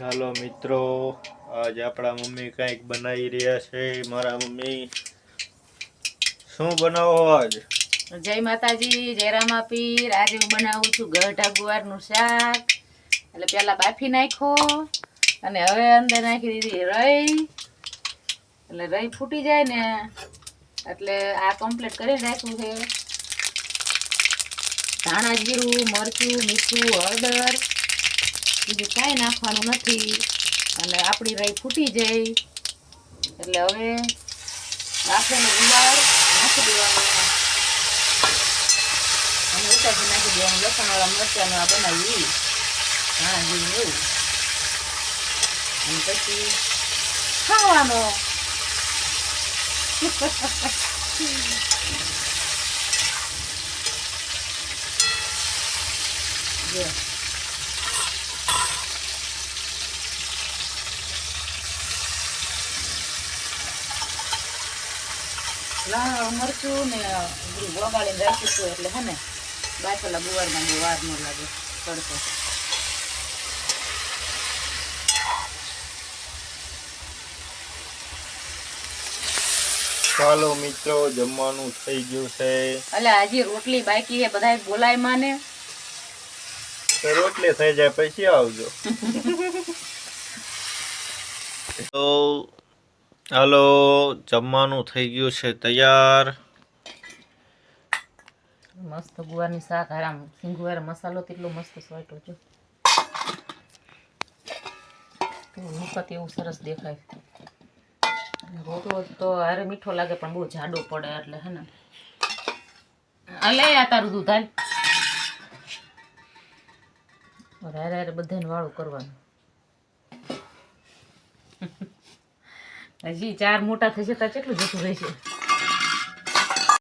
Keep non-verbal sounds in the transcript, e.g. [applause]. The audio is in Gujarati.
હાલો મિત્રો, આજ આપણા મમ્મી કંઈક બનાવી રહ્યા છે. મારા મમ્મી, શું બનાવો આજ? જય માતાજી, જય રામાપીર. આજે હું બનાવું છું ગઢા ગુવારનું શાક. એટલે પેલા બાફી નાખો અને હવે અંદર નાખી દીધી રઈ. એટલે રઈ ફૂટી જાય ને, એટલે આ કમ્પ્લીટ કરી નાખ્યું છે. ધાણા જીરું, મરચું, મીઠું, હળદર. બીજું કાંઈ નાખવાનું નથી. અને આપણી રાઈ ફૂટી જાય. એટલે હવે રાખેલો ગુવાર નાખી દેવાનો. અને ઉતારી નાખી દેવાનું. લસણવાળા મરચાંનું આ બનાવી હા જેવું અને પછી ખાવાનો. [laughs] જો. લાલ મરચું ને વગાડીને રાખીશું એટલે હે ને બાફેલા ગુવારમાં બહુ વાર ન લાગે તડકો. ચાલો મિત્રો જમવાનું થઈ ગયું છે. એટલે હજી રોટલી બાકી છે બધા બોલાય માને. રોટલી થઈ જાય પછી આવજો. [laughs] તો હાલો, જમવાનું થઈ ગયું છે, તૈયાર? મસ્ત ગુવારની શાક, આરામ. સિંગુવાર મસાલો તેટલો મસ્ત સ્વાટો છે. મુકત એવું સરસ દેખાય. રોટલો તો હારે મીઠો લાગે, પણ બહુ જાડો પડે એટલે હે ને. આ લે આ તારું દૂધ, હાલ. હારે હારે બધાને વાળું કરવાનું. હજી ચાર મોટા થશે તો કેટલું જતું રહેશે?